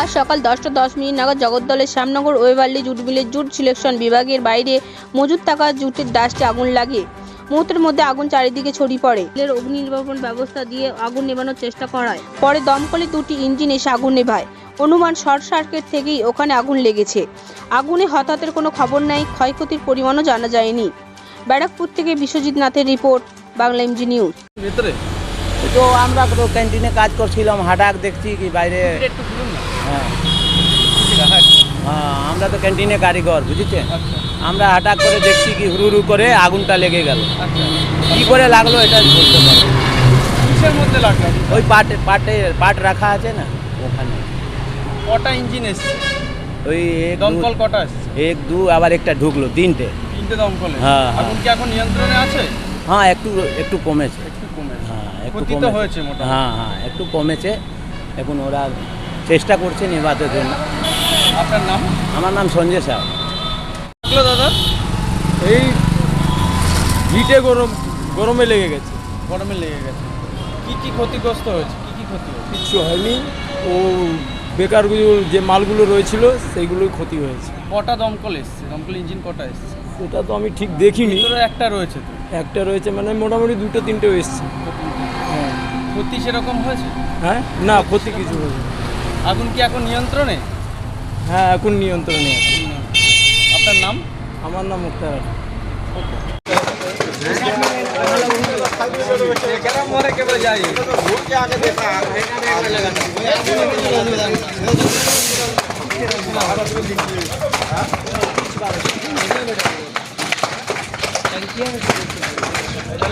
আজ সকাল দশটা দশ মিনিট নাগাদ জগদ্দলের শ্যামনগর ওয়েবাল্লি জুট মিলের জুট সিলেকশন বিভাগের বাইরে মজুদ থাকা জুটের ডাস্টে আগুন লাগে। মুহূর্তের মধ্যে আগুন চারিদিকে ছড়িয়ে পড়ে। এর অগ্নি নির্বাপন ব্যবস্থা দিয়ে আগুন নেভানোর চেষ্টা করায় পরে দমকলে দুটি ইঞ্জিন এসে আগুন নেভায়। অনুমান শর্ট সার্কিট থেকেই ওখানে আগুন লেগেছে। আগুনে হতাহতের কোনো খবর নাই, ক্ষয়ক্ষতির পরিমাণও জানা যায়নি। ব্যারাকপুর থেকে বিশ্বজিৎ নাথের রিপোর্ট, বাংলা এমজি নিউজ। তো আমরা তো ক্যান্টিনে কাজ করছিলাম হাটাক দেখছি কি বাইরে। হ্যাঁ। হ্যাঁ, আমরা তো ক্যান্টিনে কারিগর বুঝেছেন আচ্ছা। আমরা হাটাক করে দেখছি কি হুরু হুরু করে আগুনটা লেগে গেল। আচ্ছা। কি করে লাগল এটা বলতে পারব। মধ্যে লাগল? ওই পাট পাটে পাট রাখা আছে না ওখানে। কটা ইঞ্জিন এসছে? ওই এক দমকল কটা এক দু আবার একটা ঢুকলো তিনটে। তিনটে দমকল? হ্যাঁ, হ্যাঁ। আগুন কি এখন নিয়ন্ত্রণে আছে? হ্যাঁ একটু একটু কমেছে। একটু হ্যাঁ। হয়েছে। হ্যাঁ হ্যাঁ একটু কমেছে। এখন ওরা চেষ্টা করছে নেভাতে জন্য। আপনার নাম? আমার নাম সঞ্জয় সাহ। দাদা এই হিটে গরম গরমে লেগে গেছে। গরমে লেগে গেছে। কি কি ক্ষতিগ্রস্ত হয়েছে? কি কি ক্ষতি হয়েছে? কিচ্ছু হয়নি। ও বেকারগুলো যে মালগুলো রয়েছিল সেইগুলোই ক্ষতি হয়েছে। কটা দমকল এসছে? দমকল ইঞ্জিন কটা এসছে? সেটা তো আমি ঠিক দেখিনি। ভিতরে একটা রয়েছে তো। একটা রয়েছে মানে মোটামুটি দুটো তিনটে এসছে। হ্যাঁ। ক্ষতি সেরকম হয়েছে? হ্যাঁ? না ক্ষতি কিছু হয়েছে না। আগুন কি এখন নিয়ন্ত্রণে? হ্যাঁ এখন নিয়ন্ত্রণে আছে। আপনার নাম? আমার নাম মুক্তার